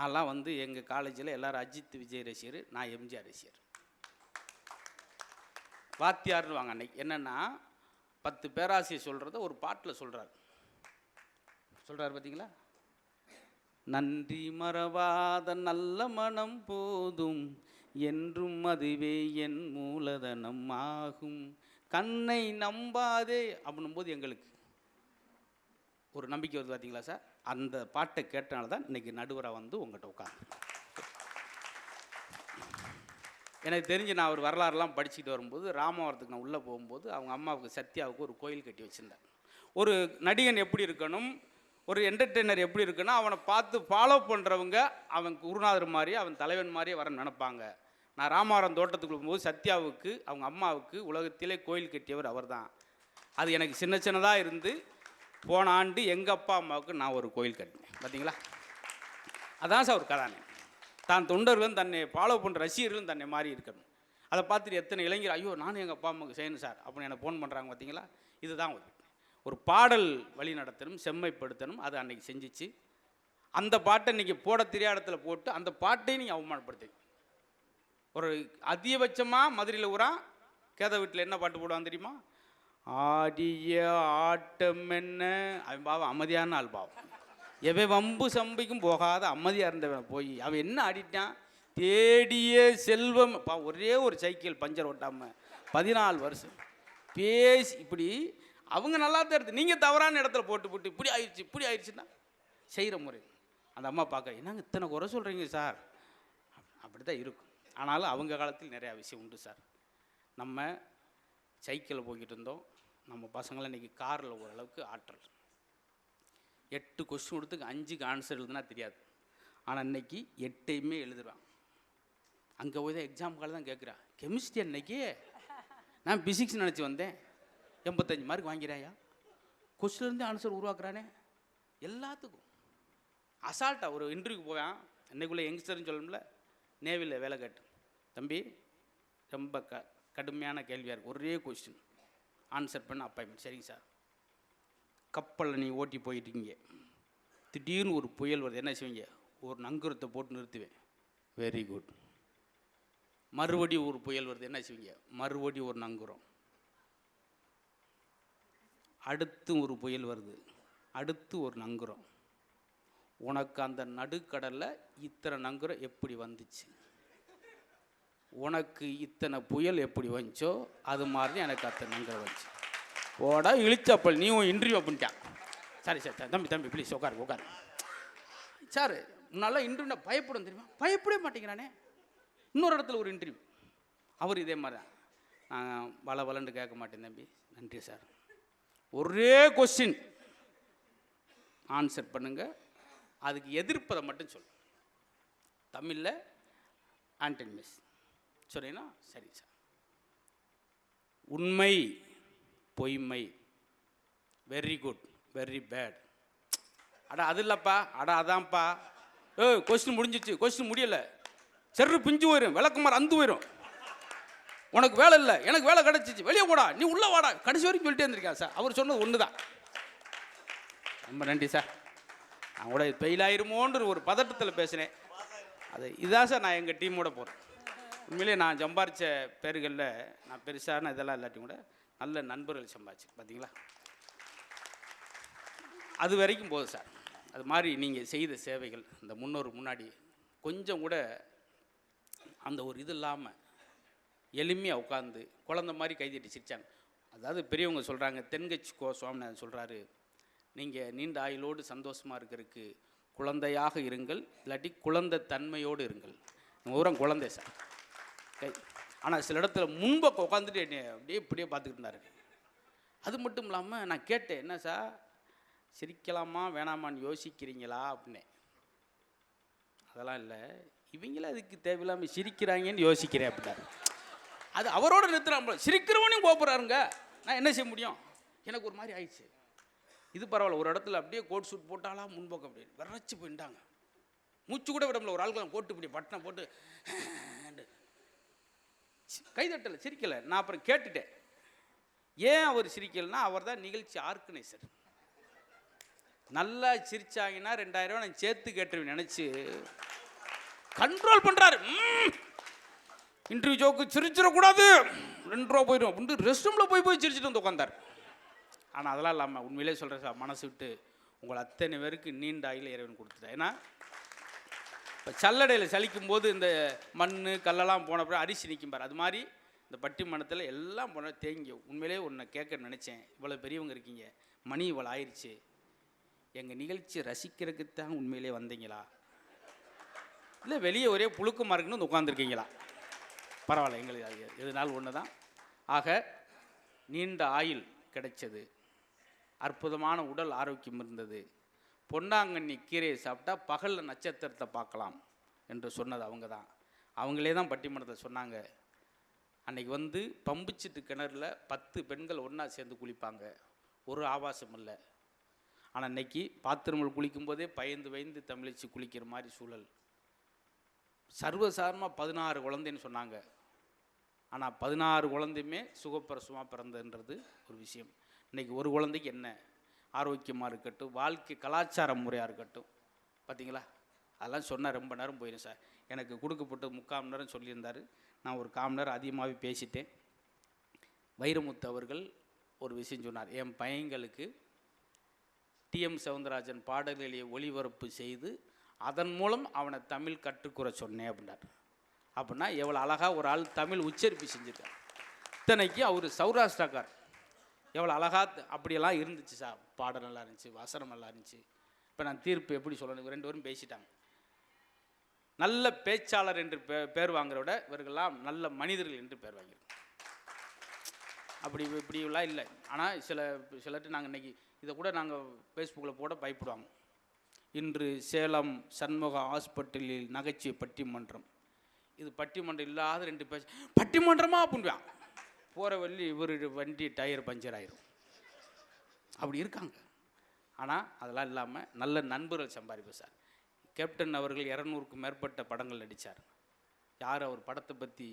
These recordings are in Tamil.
நான்லாம் வந்து எங்கள் காலேஜில் எல்லோரும் அஜித் விஜய் ரசிகர் நான் எம்ஜிஆர் ரசிகர். வாத்தியார்னு வாங்க அன்னைக்கு. என்னென்னா பத்து பேராசிரியர் சொல்கிறத ஒரு பாட்டில் சொல்கிறார் சொல்கிறார் பார்த்தீங்களா நன்றி மறவாத நல்ல மனம் போதும் என்றும் அதுவே என் மூலதனம் ஆகும். கண்ணை நம்பாதே அப்படின்னும் போது எங்களுக்கு. ஒரு நம்பிக்கை வருது பார்த்தீங்களா சார்? அந்த பாட்டை கேட்டனால தான் இன்றைக்கி நடுவராக வந்து உங்கள்கிட்ட உட்காந்து எனக்கு தெரிஞ்சு நான் ஒரு வரலாறுலாம் படிச்சுட்டு வரும்போது ராமாவரத்துக்கு நான் உள்ளே போகும்போது அவங்க அம்மாவுக்கு சத்யாவுக்கு ஒரு கோயில் கட்டி வச்சுருந்தேன். ஒரு நடிகன் எப்படி இருக்கணும் ஒரு என்டர்டெய்னர் எப்படி இருக்குன்னா அவனை பார்த்து ஃபாலோ பண்ணுறவங்க அவன் குருநாதர் மாதிரி அவன் தலைவன் மாதிரியே வர நினைப்பாங்க. நான் ராமாவரம் தோட்டத்துக்கு போகும்போது சத்யாவுக்கு அவங்க அம்மாவுக்கு உலகத்திலே கோயில் கட்டியவர் அவர்தான். அது எனக்கு சின்ன சின்னதாக இருந்து போன ஆண்டு எங்கள் அப்பா அம்மாவுக்கு நான் ஒரு கோயில் கட்டினேன். பார்த்தீங்களா அதான் சார் ஒரு கதானே தான் தொண்டர்களும் தன்னை ஃபாலோ பண்ணுற ரசிகர்களும் தன்னை மாறி இருக்கணும். அதை பார்த்துட்டு எத்தனை இளைஞர் ஐயோ நானும் எங்கள் அப்பா அம்மாவுக்கு செய்யணும் சார் அப்படின்னு எனக்கு ஃபோன் பண்ணுறாங்க பார்த்தீங்களா இதுதான் ஒரு ஒரு பாடல் வழி நடத்தணும் செம்மைப்படுத்தணும் அது அன்றைக்கி செஞ்சிச்சு. அந்த பாட்டை இன்றைக்கி போட தெரியாத இடத்துல போட்டு அந்த பாட்டையும் நீங்கள் அவமானப்படுத்தி ஒரு அதிகபட்சமாக மதுரையில் ஊரா கேத வீட்டில் என்ன பாட்டு போடுவான் தெரியுமா? ஆடிய ஆட்டம் என்ன? அவன் பாவம் அமைதியான ஆள் பாவம். எவன் வம்பு சம்பிக்கும் போகாத அமைதியாக இருந்தவன் போய் அவன் என்ன ஆடிட்டான்? தேடிய செல்வம். பா ஒரே ஒரு சைக்கிள் பஞ்சர் ஓட்டாமல் பதினாலு வருஷம். பேசி இப்படி அவங்க நல்லா தான் நீங்கள் தவறான இடத்துல போட்டு போட்டு இப்படி ஆயிடுச்சு இப்படி ஆயிடுச்சுன்னா செய்கிற முறை. அந்த அம்மா பார்க்க என்னங்க இத்தனை குறை சொல்கிறீங்க சார்? அப்படி தான் இருக்கும். ஆனாலும் அவங்க காலத்தில் நிறையா விஷயம் உண்டு சார். நம்ம சைக்கிளில் போய்கிட்டு இருந்தோம். நம்ம பசங்களை இன்றைக்கி காரில் ஓரளவுக்கு ஆற்றல். எட்டு கொஸ்டின் கொடுத்துக்கு அஞ்சுக்கு ஆன்சர் எழுதுனா தெரியாது. ஆனால் இன்றைக்கி எட்டையுமே எழுதுறான் அங்கே போய் தான் எக்ஸாம் கால தான் கேட்குறான் கெமிஸ்ட்ரி அன்னைக்கு நான் பிசிக்ஸ் நினச்சி வந்தேன். எண்பத்தஞ்சு மார்க் வாங்கிறாயா கொஸ்டின்லேருந்து ஆன்சர் உருவாக்குறானே. எல்லாத்துக்கும். அசால்ட்டாக ஒரு இன்டர்வியூக்கு போவேன். அன்றைக்குள்ளே யங்ஸ்டர்னு சொல்லணும்ல நேவியில் வேலை கேட்டு. தம்பி ரொம்ப க கடுமையான கேள்வியாக இருக்குது ஒரே கொஸ்டின் ஆன்சர் பண்ண அப்பாயின்மெண்ட் சரிங்க சார் கப்பலில் நீ ஓட்டி போயிட்டீங்க. திடீர்னு ஒரு புயல் வருது. என்ன செய்வீங்க? ஒரு நங்குரத்தை போட்டு நிறுத்துவேன். வெரி குட் மறுபடி ஒரு புயல் வருது. என்ன செய்வீங்க? மறுபடி ஒரு நங்குரம். அடுத்து ஒரு புயல் வருது. அடுத்து ஒரு நங்குரம். உனக்கு அந்த நடுக்கடலில் இத்தனை நங்குரம் எப்படி வந்துச்சு? உனக்கு இத்தனை புயல் எப்படி வந்துச்சோ அது மாதிரி எனக்கு அத்தனை நங்குரம் வந்துச்சு. போடா இழிச்சப்பல் நீ உன் இன்டர்வியூ அப்படின்ட்டான். சரி சார் சார், தம்பி தம்பி ப்ளீஸ் உட்காரு உட்காரு சார் நல்லா இன்டர்வியூ பயப்படும் தெரியுமா? பயப்படவே மாட்டேங்கிறானே. இன்னொரு இடத்துல ஒரு இன்டர்வியூ அவர் இதே மாதிரி தான் நான் வள வளன்னு கேட்க மாட்டேன் தம்பி. நன்றி சார். ஒரே கொஸ்டின் ஆன்சர் பண்ணுங்க. அதுக்கு எதிர்ப்பதை மட்டும் சொல்லு. தமிழில் ஆண்டனி மிஸ் சொன்னீங்கன்னா சரி சார். உண்மை பொய்மை. வெரி குட் வெரி பேட் அட அது இல்லைப்பா. அட அதான்ப்பா. ஏ கொஸ்டின் முடிஞ்சிச்சு. கொஸ்டின் முடியலை. செரு பிஞ்சு போயிடும் விளக்குமாறு அந்து போயிடும் உனக்கு வேலை இல்லை. எனக்கு வேலை கிடச்சிச்சு. வெளியே போடா. நீ உள்ளே வாடா. கடைசி வரைக்கும் சொல்லிட்டே இருந்திருக்கேன் சார். அவர் சொன்னது ஒன்று தான் ரொம்ப நன்றி சார். நான் கூட ஃபெயில் ஆயிருமோன்ற ஒரு பதட்டத்தில் பேசினேன். அது இதுதான் சார் நான் எங்கள் டீமோட போகிறேன் உண்மையிலே நான் சம்பாரித்த பேர்களில் நான் பெருசான இதெல்லாம் இல்லாட்டி கூட நல்ல நண்பர்கள் சம்பாதிச்சேன் பார்த்தீங்களா? அது வரைக்கும் போதும் சார். அது மாதிரி நீங்கள் செய்த சேவைகள் இந்த முன்னோர் முன்னாடி கொஞ்சம் கூட அந்த ஒரு இது இல்லாமல் எளிமையாக உட்காந்து குழந்த மாதிரி கைதட்டி சிரிச்சாங்க. அதாவது பெரியவங்க சொல்கிறாங்க தென்கட்சி கோ சுவாமிநாதன் சொல்கிறாரு நீங்கள் நீண்ட ஆயுளோடு சந்தோஷமாக இருக்கிறதுக்கு குழந்தையாக இருங்கள் இல்லாட்டி குழந்தை தன்மையோடு இருங்கள். உரம் குழந்தை சார். கை. ஆனால் சில இடத்துல முன்பக்கம் உட்காந்துட்டு என்னை அப்படியே இப்படியே பார்த்துக்கிட்டு இருந்தாரு. அது மட்டும் இல்லாமல் நான் கேட்டேன் என்ன சார் சிரிக்கலாமா வேணாமான்னு யோசிக்கிறீங்களா? அப்படின்னு. அதெல்லாம் இல்லை. இவங்கள அதுக்கு தேவையில்லாமல் சிரிக்கிறாங்கன்னு யோசிக்கிறேன் அப்படின்னாரு. அது அவரோட நிறுத்துறாங்க சிரிக்கிறவனையும் கோப்புறாருங்க நான் என்ன செய்ய முடியும்? எனக்கு ஒரு மாதிரி ஆயிடுச்சு. இது பரவாயில்ல. ஒரு இடத்துல அப்படியே கோட் சூட் போட்டாலா முன்பக்கம் அப்படின்னு விரைச்சி போயிட்டாங்க. மூச்சு கூட விட முடியல. ஒரு ஆளுக்கு கோட்டு இப்படி பட்டனை போட்டு கைதட்டலை சிரிக்கலை. நான் அப்புறம் கேட்டுட்டேன். ஏன் அவர் சிரிக்கலைன்னா அவர் தான் நிகழ்ச்சி ஆர்கனைசர். நல்லா சிரிச்சாங்கன்னா ரெண்டாயிரம் ரூபாய் நான் சேர்த்து கேட்டுருவேன் நினச்சி. கண்ட்ரோல் பண்ணுறாரு இன்டர்வியூ ஜோக்கு சிரிச்சிடக்கூடாது. ரெண்டு ரூபா போயிடும். அப்படின்ட்டு ரெஸ்ட் ரூமில் போய் போய் சிரிச்சிட்டு வந்து உட்காந்தார் ஆனால் அதெல்லாம் இல்லாமல் உண்மையிலே சொல்கிறேன் சார் மனசு விட்டு உங்களை அத்தனை பேருக்கு நீண்ட ஆயில் இறைவன் கொடுத்துட்டேன். ஏன்னா இப்போ சல்லடையில் சலிக்கும் போது இந்த மண் கல்லெல்லாம் போன பிறகு அரிசி நிற்கும் பாரு. அது மாதிரி இந்த பட்டிமன்றத்தில் எல்லாம் போன தேங்கி உண்மையிலே ஒன்று கேட்க நினச்சேன். இவ்வளோ பெரியவங்க இருக்கீங்க. மணி இவ்வளோ ஆயிடுச்சு எங்கள் நிகழ்ச்சி ரசிக்கிறதுக்கு தான் உண்மையிலே வந்தீங்களா? இல்லை வெளியே ஒரே புழுக்கமாக இருக்குன்னு வந்து உட்காந்துருக்கீங்களா பரவாயில்ல எங்களுக்கு அது எதுனாலும் ஒன்று தான் ஆக நீண்ட ஆயில் கிடைச்சது. அற்புதமான உடல் ஆரோக்கியம் இருந்தது. பொன்னாங்கண்ணி கீரையை சாப்பிட்டா பகலில் நட்சத்திரத்தை பார்க்கலாம் என்று சொன்னது அவங்க தான். அவங்களே தான் பட்டிமன்றத்தில் சொன்னாங்க. அன்னைக்கு வந்து பம்புச்சிட்டு கிணறுல பத்து பெண்கள் ஒன்றா சேர்ந்து குளிப்பாங்க. ஒரு ஆபாசம் இல்லை. ஆனால் இன்னைக்கு பாத்திரங்கள் குளிக்கும்போதே பயந்து பயந்து தமிழிச்சு குளிக்கிற மாதிரி சூழல். சர்வசாரமாக பதினாறு குழந்தைன்னு சொன்னாங்க. ஆனால் பதினாறு குழந்தையுமே சுகப்பிரசமாக பிறந்தன்றது ஒரு விஷயம். இன்னைக்கு ஒரு குழந்தைக்கு என்ன? ஆரோக்கியமாக இருக்கட்டும் வாழ்க்கை கலாச்சார முறையாக இருக்கட்டும். பார்த்தீங்களா அதெல்லாம் சொன்னால் ரொம்ப நேரம் போயிடும் சார். எனக்கு கொடுக்கப்பட்டு முக்கால் மணி நேரம் சொல்லியிருந்தார். நான் ஒரு கால் நேரம் அதிகமாகவே பேசிட்டேன். வைரமுத்து அவர்கள் ஒரு விஷயம் சொன்னார். என் பையங்களுக்கு டிஎம் சவுந்தரராஜன் பாடல்களை ஒளிபரப்பு செய்து அதன் மூலம் அவனை தமிழ் கற்றுக்குற சொன்னேன் அப்படின்னார். அப்படின்னா எவ்வளோ அழகாக ஒரு ஆள் தமிழ் உச்சரிப்பு செஞ்சுருக்கார். இத்தனைக்கு அவர் சௌராஷ்டிராக்கார். எவ்வளோ அழகா அப்படியெல்லாம் இருந்துச்சு சார். பாடம் நல்லா இருந்துச்சு வசனம் நல்லா இருந்துச்சு. இப்போ நான் தீர்ப்பு எப்படி சொல்லணும்? ரெண்டு பேரும் பேசிட்டாங்க. நல்ல பேச்சாளர் என்று பே பேர் வாங்குறத விட இவர்கள்லாம் நல்ல மனிதர்கள் என்று பேர் வாங்கியிருக்கோம் அப்படி இப்படிலாம் இல்லை. ஆனால் சில சிலர்ட்டு நாங்கள் இன்றைக்கி இதை கூட நாங்கள் ஃபேஸ்புக்கில் போட பயப்படுவாங்க. இன்று சேலம் சண்முக ஹாஸ்பிட்டலில் நகைச்சுவை பட்டிமன்றம். இது பட்டிமன்றம் இல்லாத ரெண்டு பேர் பட்டிமன்றமா? அப்படின்வாங்க போகிற வழி இவர் வண்டி டயர் பஞ்சர் ஆயிரும். அப்படி இருக்காங்க. ஆனால் அதெல்லாம் இல்லாமல் நல்ல நண்பர்கள் சம்பாதிப்போம் சார். கேப்டன் அவர்கள் இரநூறுக்கும் மேற்பட்ட படங்கள் நடித்தார் யார் அவர் படத்தை பற்றி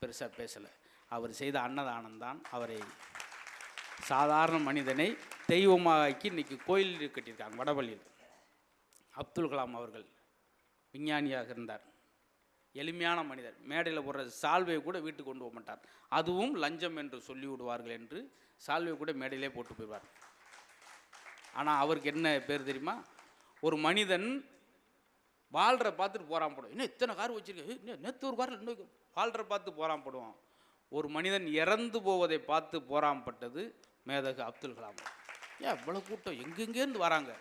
பெருசாக பேசலை. அவர் செய்த அன்னதானம் தான் அவரை சாதாரண மனிதனை தெய்வமாக்கி இன்றைக்கி கோயில் கட்டியிருக்காங்க வடபள்ளியில் அப்துல் கலாம் அவர்கள் விஞ்ஞானியாக இருந்தார். எளிமையான மனிதர். மேடையில் போடுற சால்வையை கூட வீட்டுக்கு கொண்டு போக மாட்டார். அதுவும் லஞ்சம் என்று சொல்லி விடுவார்கள் என்று சால்வை கூட மேடையிலே போட்டு போயிடுவார். ஆனால் அவருக்கு என்ன பேர் தெரியுமா? ஒரு மனிதன் வாழ்கிற பார்த்துட்டு போகிறான் போடுவோம் இன்னும் இத்தனை கார் வச்சுருக்கேன் இன்னும் நேற்று ஒரு காரில் இன்னும் வாழ்கிற பார்த்து போகிறான் போடுவான். ஒரு மனிதன் இறந்து போவதை பார்த்து போராம்பட்டது மேதகு அப்துல் கலாம். ஏன் இவ்வளோ கூட்டம்? எங்கெங்கேருந்து வராங்க?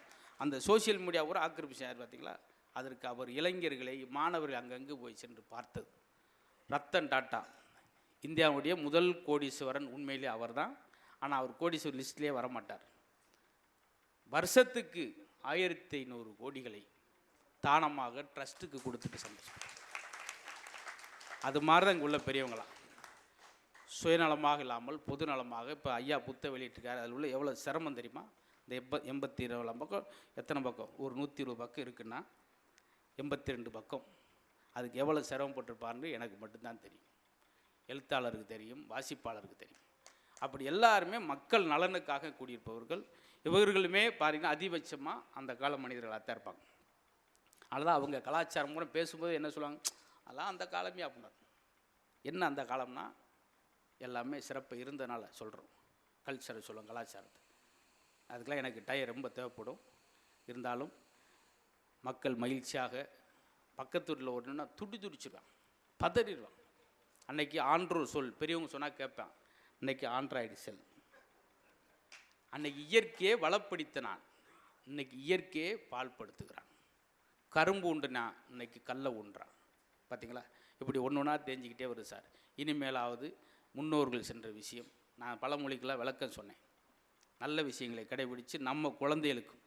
அந்த சோஷியல் மீடியா கூட ஆக்கிரமிச்சு யார் பார்த்தீங்களா அதற்கு அவர் இளைஞர்களை மாணவர்கள் அங்கங்கே போய் சென்று பார்த்தது. ரத்தன் டாட்டா. இந்தியாவுடைய முதல் கோடீஸ்வரன் உண்மையிலே அவர்தான். ஆனால் அவர் கோடீஸ்வரர் லிஸ்ட்லேயே வரமாட்டார். வருஷத்துக்கு ஆயிரத்தி ஐநூறு கோடிகளை தானமாக ட்ரஸ்ட்டுக்கு கொடுத்துட்டு சந்தோஷம் அது மாதிரி தான் இங்கே உள்ள பெரியவங்களாம் சுயநலமாக இல்லாமல் பொதுநலமாக இப்போ ஐயா புத்த வெளியிட்டிருக்காரு. அதில் உள்ள எவ்வளோ சிரமம் தெரியுமா? இந்த எப்ப எண்பத்தி இருபது பக்கம் எத்தனை பக்கம்? ஒரு நூற்றி இருபது பக்கம் இருக்குன்னா எண்பத்தி ரெண்டு பக்கம். அதுக்கு எவ்வளோ சிரமப்பட்டிருப்பாருன்னு எனக்கு மட்டும்தான் தெரியும். எழுத்தாளருக்கு தெரியும் வாசிப்பாளருக்கு தெரியும். அப்படி எல்லாருமே மக்கள் நலனுக்காக கூடியிருப்பவர்கள். இவர்களுமே பாருங்கன்னா அதிபட்சமாக அந்த கால மனிதர்களாக தான் இருப்பாங்க. அதனால் அவங்க கலாச்சாரம் கூட பேசும்போது என்ன சொல்லுவாங்க அதெல்லாம் அந்த காலமே அப்படின்னா என்ன அந்த காலம்னா எல்லாமே சிறப்பு இருந்தனால சொல்கிறோம் கல்ச்சரை சொல்லுவோம் கலாச்சாரத்தை. அதுக்கெலாம் எனக்கு டயர் ரொம்ப தேவைப்படும். இருந்தாலும் மக்கள் மகிழ்ச்சியாக பக்கத்து வீட்டில் துடி துடிச்சிருவான் பதறிடுவான். அன்னைக்கு ஆண்ட்ரூர் சொல் பெரியவங்க சொன்னால் கேட்பேன் இன்னைக்கு ஆண்ட்ராய்டு செல். அன்னைக்கு இயற்கையை வளப்படுத்த நான் இன்னைக்கு பால் படுத்துக்கிறான் கரும்பு உண்டுனா இன்னைக்கு கல்லை உண்டுறான் பார்த்தீங்களா இப்படி ஒன்று ஒன்றா தெரிஞ்சுக்கிட்டே வருது சார். இனிமேலாவது முன்னோர்கள் சென்ற விஷயம். நான் பழமொழிக்கெல்லாம் விளக்கம் சொன்னேன். நல்ல விஷயங்களை கடைபிடித்து நம்ம குழந்தைகளுக்கும்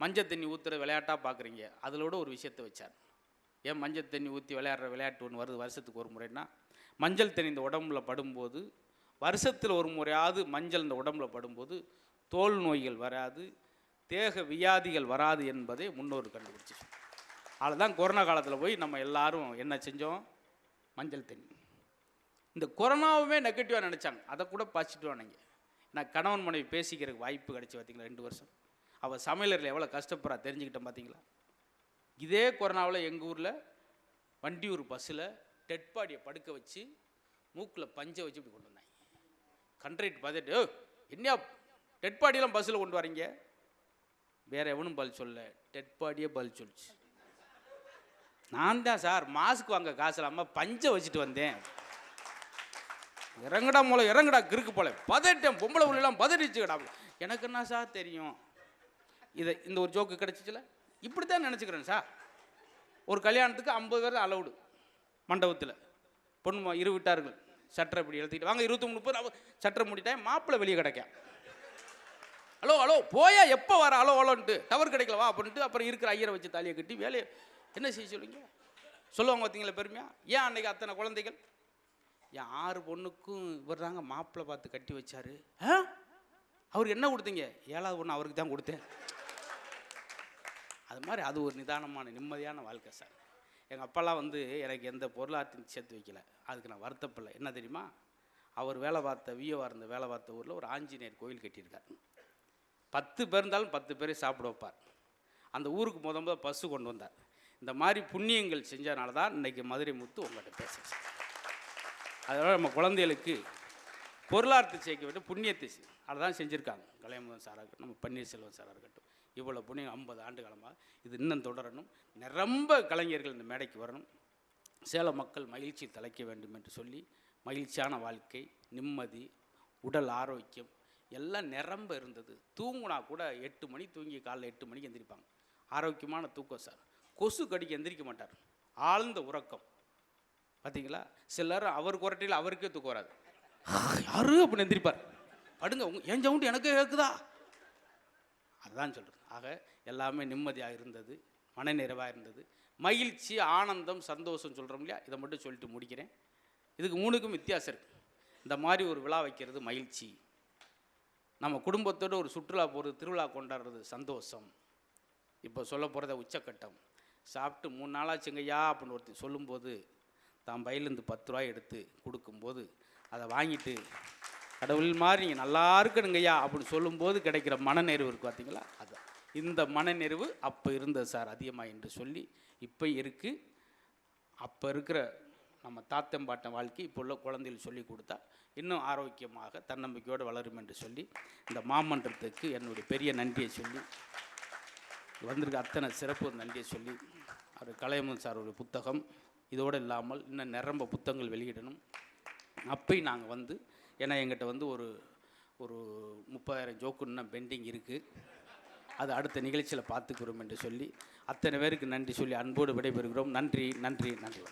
மஞ்சள் தண்ணி ஊற்றுற விளையாட்டாக பார்க்குறீங்க அதிலோட ஒரு விஷயத்தை வச்சார். ஏன் மஞ்சள் தண்ணி ஊற்றி விளையாடுற விளையாட்டு ஒன்று வருது? வருஷத்துக்கு ஒரு முறைன்னா மஞ்சள் தண்ணி இந்த உடம்புல படும்போது வருஷத்தில் ஒரு முறையாவது மஞ்சள் இந்த உடம்புல படும்போது தோல் நோய்கள் வராது தேக வியாதிகள் வராது என்பதை முன்னோர் அதில் தான் கொரோனா காலத்தில் போய் நம்ம எல்லாரும் என்ன செஞ்சோம்? மஞ்சள் தண்ணி. இந்த கொரோனாவுமே நெகட்டிவாக நினச்சாங்க. அதை கூட பாசிட்டிவானங்க நான் கணவன் மனைவி பேசிக்கிறதுக்கு வாய்ப்பு கிடைச்சி பார்த்தீங்களா ரெண்டு வருஷம். அவள் சமையலரில் எவ்வளோ கஷ்டப்படுறா தெரிஞ்சுக்கிட்டேன் பார்த்தீங்களா இதே கொரோனாவில் எங்கள் ஊரில் வண்டியூர் பஸ்ஸில் டெட் பாடியை படுக்க வச்சு மூக்கில் பஞ்சை வச்சு இப்படி கொண்டு வந்தாங்க. கண்ட்ரேட் பார்த்துட்டு "ஓ, என்ன டெட் பாடியெல்லாம் பஸ்ஸில் கொண்டு வரீங்க வேற எவனும் பல் சொல்ல டெட் பாடியே பதில் சொல்லிச்சு. நான் தான் சார் மாஸ்க் வாங்க காசு இல்லாமல் பஞ்சை வச்சுட்டு வந்தேன். இறங்குடா மூலம் இறங்குடா கிறுக்கு போல. பதட்டேன் பொம்பளை உள்ளெல்லாம் பதட்டிச்சுக்கடா எனக்கு என்ன சார் தெரியும்? இதை இந்த ஒரு ஜோக்கு கிடச்சிச்சில? இப்படி தான் நினச்சிக்கிறேன் சார் ஒரு கல்யாணத்துக்கு ஐம்பது பேர் அலவுடு மண்டபத்தில். பொண்ணு இரு விட்டார்கள். சட்டரை இப்படி எழுத்திட்டு வாங்க இருபத்தி மூணு பேர் சட்டரை மூடிட்டேன் மாப்பிள்ளை வெளியே கிடைக்கும் ஹலோ ஹலோ போயா எப்போ வர ஹலோ ஹலோன்ட்டு டவர் கிடைக்கல வா அப்படின்ட்டு அப்புறம் இருக்கிற ஐயரை வச்சு தாலியை கட்டி வேலையை என்ன செய்ய சொல்லுங்க சொல்லுவாங்க பார்த்தீங்களா பெருமையா? ஏன் அன்னைக்கு அத்தனை குழந்தைகள்? என் ஆறு பொண்ணுக்கும் இவர் தாங்க மாப்பிள்ளை பார்த்து கட்டி வச்சாரு. ஆ? அவருக்கு என்ன கொடுத்தீங்க? ஏழாவது பொண்ணு அவருக்கு தான் கொடுத்தேன். அது மாதிரி அது ஒரு நிதானமான நிம்மதியான வாழ்க்கை சார். எங்கள் அப்பாலாம் வந்து எனக்கு எந்த பொருளாதாரத்தையும் சேர்த்து வைக்கல. அதுக்கு நான் வருத்தப்படலை. என்ன தெரியுமா? அவர் வேலை பார்த்த வியோவாக இருந்த வேலை பார்த்த ஊரில் ஒரு ஆஞ்சநேயர் கோயில் கட்டியிருக்கார். பத்து பேர் இருந்தாலும் பத்து பேரை சாப்பிட வைப்பார். அந்த ஊருக்கு முத முத பஸ்ஸு கொண்டு வந்தார். இந்த மாதிரி புண்ணியங்கள் செஞ்சனால தான் இன்னைக்கு மதுரை முத்து உங்கள்கிட்ட பேசுகிறேன் அதனால் நம்ம குழந்தைகளுக்கு பொருளாதாரத்தை சேர்க்க விட்டு புண்ணியத்தை செய்- அதை தான் செஞ்சுருக்காங்க. கலையமுதன் சாராக இருக்கட்டும் நம்ம பன்னீர்செல்வம் சாராக இருக்கட்டும். இவ்வளோ புண்ணியம் ஐம்பது ஆண்டு காலமாக இது இன்னும் தொடரணும். நிரம்ப கலைஞர்கள் இந்த மேடைக்கு வரணும். சேலம் மக்கள் மகிழ்ச்சி தலைக்க வேண்டும் என்று சொல்லி மகிழ்ச்சியான வாழ்க்கை நிம்மதி உடல் ஆரோக்கியம் எல்லாம் நிரம்ப இருந்தது. தூங்குனா கூட எட்டு மணி தூங்கி காலைல எட்டு மணிக்கு எந்திரிப்பாங்க. ஆரோக்கியமான தூக்கம் சார். கொசு கடிக்க எந்திரிக்க மாட்டார். ஆழ்ந்த உறக்கம். பார்த்தீங்களா சிலர் அவர் குரட்டையில் அவருக்கே தூக்கம் வராது. யாரு அப்படின்னு எந்திரிப்பார். படுங்க உங்க என் சவுண்டு எனக்கே கேட்குதா அதுதான் சொல்கிறது ஆக எல்லாமே நிம்மதியாக இருந்தது மனநிறைவாக இருந்தது. மகிழ்ச்சி ஆனந்தம் சந்தோஷம் சொல்கிறோம் இல்லையா? இதை மட்டும் சொல்லிட்டு முடிக்கிறேன். இதுக்கு மூணுக்கும் வித்தியாசம் இருக்குது இந்த மாதிரி ஒரு விழா வைக்கிறது மகிழ்ச்சி. நம்ம குடும்பத்தோடு ஒரு சுற்றுலா போகிறது திருவிழா கொண்டாடுறது சந்தோஷம். இப்போ சொல்ல போகிறத உச்சக்கட்டம். சாப்பிட்டு மூணு நாளாச்சுங்கய்யா அப்படின்னு ஒருத்தர் சொல்லும்போது தான் பையிலேருந்து பத்து ரூபாய் எடுத்து கொடுக்கும்போது அதை வாங்கிட்டு கடவுள் மாதிரி நீங்கள் நல்லா இருக்கணுங்கய்யா அப்படின்னு சொல்லும்போது கிடைக்கிற மனநிறைவு இருக்கு பார்த்தீங்களா அது இந்த மனநிறைவு அப்போ இருந்தது சார் அதிகமாக என்று சொல்லி இப்போ இருக்குது அப்போ இருக்கிற நம்ம தாத்தம் பாட்டம் வாழ்க்கை இப்போ உள்ள குழந்தைகள் சொல்லி கொடுத்தா இன்னும் ஆரோக்கியமாக தன்னம்பிக்கையோடு வளரும் என்று சொல்லி இந்த மாமன்றத்துக்கு என்னுடைய பெரிய நன்றியை சொல்லி வந்திருக்க அத்தனை சிறப்பு நன்றியை சொல்லி அவர் கலையமன் சாருடைய புத்தகம் இதோடு இல்லாமல் இன்னும் நிரம்ப புத்தகங்கள் வெளியிடணும். அப்பயும் நாங்கள் வந்து ஏன்னா எங்கிட்ட வந்து ஒரு ஒரு முப்பதாயிரம் ஜோக்குன்னு இன்னும் பெண்டிங் இருக்குது அது அடுத்த நிகழ்ச்சியில் பார்த்துக்கிறோம் என்று சொல்லி அத்தனை பேருக்கு நன்றி சொல்லி அன்போடு விடைபெறுகிறோம். நன்றி நன்றி நன்றி.